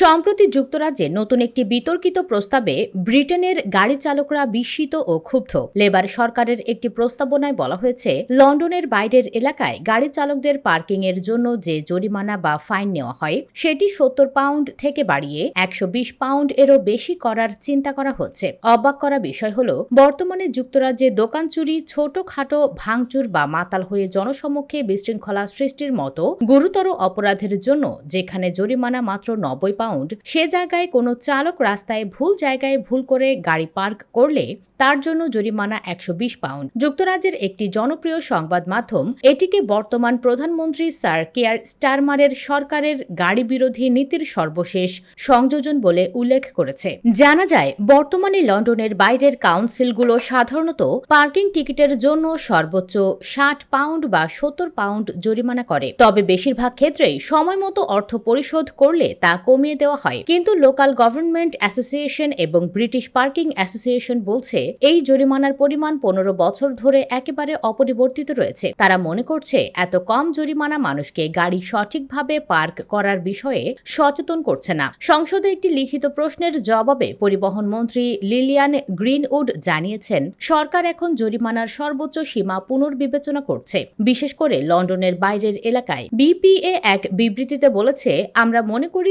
সম্প্রতি যুক্তরাজ্যে নতুন একটি বিতর্কিত প্রস্তাবে ব্রিটেনের গাড়ি চালকরা বিস্মিত ও ক্ষুব্ধ। লেবার সরকারের একটি প্রস্তাবনায় বলা হয়েছে, লন্ডনের বাইরের এলাকায় গাড়ি চালকদের পার্কিং এর জন্য যে জরিমানা বা ফাইন নেওয়া হয়, সেটি সত্তর পাউন্ড থেকে বাড়িয়ে একশো বিশ পাউন্ড এরও বেশি করার চিন্তা করা হচ্ছে। অবাক করা বিষয় হল, বর্তমানে যুক্তরাজ্যে দোকান চুরি, ছোটখাটো ভাঙচুর বা মাতাল হয়ে জনসমক্ষে বিশৃঙ্খলা সৃষ্টির মতো গুরুতর অপরাধের জন্য যেখানে জরিমানা মাত্র নব্বই পাউন্ড সে জায়গায় কোনো চালক রাস্তায় ভুল জায়গায় ভুল করে গাড়ি পার্ক করলে তার জন্য জরিমানা একশো বিশ পাউন্ড। যুক্তরাজ্যের একটি জনপ্রিয় সংবাদ মাধ্যম, এটিকে বর্তমান প্রধানমন্ত্রী স্যার কেয়ার স্টারমারের সরকারের গাড়ি বিরোধী নীতির সর্বশেষ সংযোজন বলে উল্লেখ করেছে। জানা যায়, বর্তমানে লন্ডনের বাইরের কাউন্সিলগুলো সাধারণত পার্কিং টিকিটের জন্য সর্বোচ্চ ষাট পাউন্ড বা সত্তর পাউন্ড জরিমানা করে। তবে বেশিরভাগ ক্ষেত্রেই সময় মতো অর্থ পরিশোধ করলে তা কমিয়ে দেওয়া হয়। কিন্তু লোকাল গভর্নমেন্ট অ্যাসোসিয়েশন এবং ব্রিটিশ পার্কিং অ্যাসোসিয়েশন বলছে, এই জরিমানার পরিমাণ পনেরো বছর ধরে একেবারে অপরিবর্তিত রয়েছে। তারা মনে করছে, এত কম জরিমানা মানুষকে গাড়ি সঠিকভাবে পার্ক করার বিষয়ে সচেতন করছে না। সংসদে একটি লিখিত প্রশ্নের জবাবে পরিবহন মন্ত্রী লিলিয়ান গ্রিনউড জানিয়েছেন, সরকার এখন জরিমানার সর্বোচ্চ সীমা পুনর্বিবেচনা করছে। বিশেষ করে লন্ডনের বাইরের এলাকায়। বিপিএ এক বিবৃতিতে বলেছে, আমরা মনে করি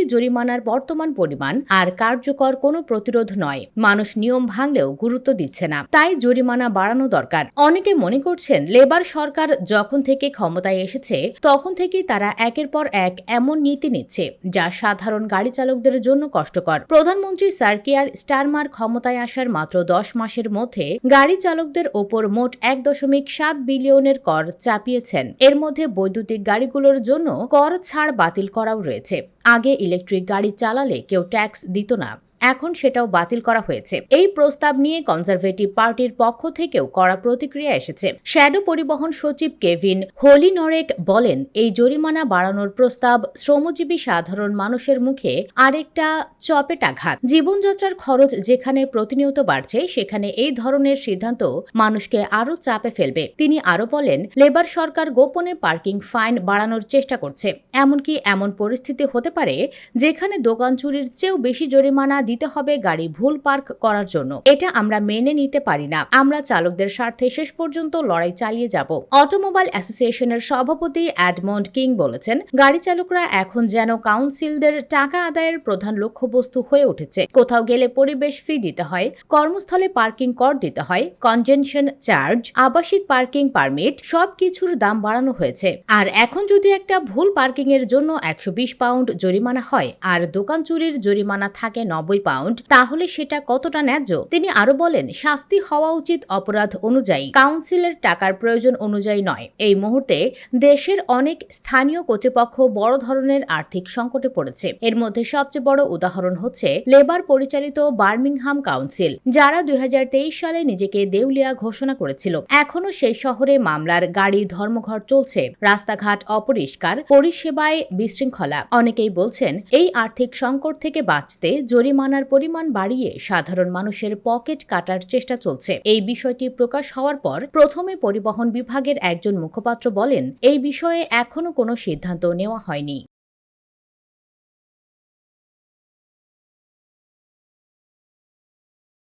জরিমানার বর্তমান পরিমাণ আর কার্যকর কোনো প্রতিরোধ নয়। মানুষ নিয়ম ভাঙলেও গুরুত্ব দিচ্ছে না। তাই জরিমানা বাড়ানো দরকার। অনেকে মনে করছেন লেবার সরকার যখন থেকে ক্ষমতায় এসেছে, তখন থেকেই তারা একের পর এক এমন নীতি নিচ্ছে, যা সাধারণ গাড়ি চালকদের জন্য কষ্টকর। প্রধানমন্ত্রী সার্কিয়ার স্টারমার ক্ষমতায় আসার মাত্র দশ মাসের মধ্যে গাড়ি চালকদের ওপর মোট এক দশমিক সাত বিলিয়নের কর চাপিয়েছেন। এর মধ্যে বৈদ্যুতিক গাড়িগুলোর জন্য কর ছাড় বাতিল করাও রয়েছে। আগে ইলেকট্রিক গাড়ি চালালে কেউ ট্যাক্স দিত না। এখন সেটাও বাতিল করা হয়েছে। এই প্রস্তাব নিয়ে কনজারভেটিভ পার্টির পক্ষ থেকেও কড়া প্রতিক্রিয়া এসেছে। শ্যাডো পরিবহন সচিব কেভিন হোলিনরেক বলেন, এই জরিমানা বাড়ানোর প্রস্তাব শ্রমজীবী সাধারণ মানুষের মুখে আরেকটা চপেটাঘাত। জীবনযাত্রার খরচ যেখানে প্রতিনিয়ত বাড়ছে, সেখানে এই ধরনের সিদ্ধান্ত মানুষকে আরও চাপে ফেলবে। তিনি আরও বলেন, লেবার সরকার গোপনে পার্কিং ফাইন বাড়ানোর চেষ্টা করছে। এমনকি এমন পরিস্থিতি হতে পারে, যেখানে দোকান চুরির চেয়েও বেশি জরিমানা দিতে হবে গাড়ি ভুল পার্ক করার জন্য। এটা আমরা মেনে নিতে পারি না। আমরা চালকদের স্বার্থে শেষ পর্যন্ত লড়াই চালিয়ে যাব। অটোমোবাইল অ্যাসোসিয়েশনের সভাপতি অ্যাডমন্ড কিং বলেছেন, গাড়ি চালকরা এখন যেন কাউন্সিলদের টাকা আদায়ের প্রধান লক্ষ্যবস্তু হয়ে উঠেছে। কোথাও গেলে পরিবেশ ফি দিতে হয়, কর্মস্থলে পার্কিং কর দিতে হয়, কনজেনশন চার্জ, আবাসিক পার্কিং পারমিট, সবকিছুর দাম বাড়ানো হয়েছে। আর এখন যদি একটা ভুল পার্কিং এর জন্য একশো বিশ পাউন্ড জরিমানা হয়, আর দোকান চুরির জরিমানা থাকে নব্বই পাউন্ড তাহলে সেটা কতটা ন্যায্য? তিনি আরও বলেন, শাস্তি হওয়া উচিত অপরাধ অনুযায়ী, কাউন্সিলের টাকার প্রয়োজন অনুযায়ী নয়। এই মুহূর্তে দেশের অনেক স্থানীয় কর্তৃপক্ষ বড় ধরনের আর্থিক সংকটে পড়েছে। এর মধ্যে সবচেয়ে বড় উদাহরণ হচ্ছে লেবার পরিচালিত বার্মিংহাম কাউন্সিল, যারা দুই হাজার তেইশ সালে নিজেকে দেউলিয়া ঘোষণা করেছিল। এখনও সেই শহরে মামলার গাড়ি, ধর্মঘট চলছে। রাস্তাঘাট অপরিষ্কার, পরিষেবায় বিশৃঙ্খলা। অনেকেই বলছেন, এই আর্থিক সংকট থেকে বাঁচতে জরিমানার পরিমাণ বাড়িয়ে সাধারণ মানুষের পকেট কাটার চেষ্টা চলছে। এই বিষয়টি প্রকাশ হওয়ার পর প্রথমে পরিবহন বিভাগের একজন মুখপাত্র বলেন, এই বিষয়ে এখনও কোনো সিদ্ধান্ত নেওয়া হয়নি।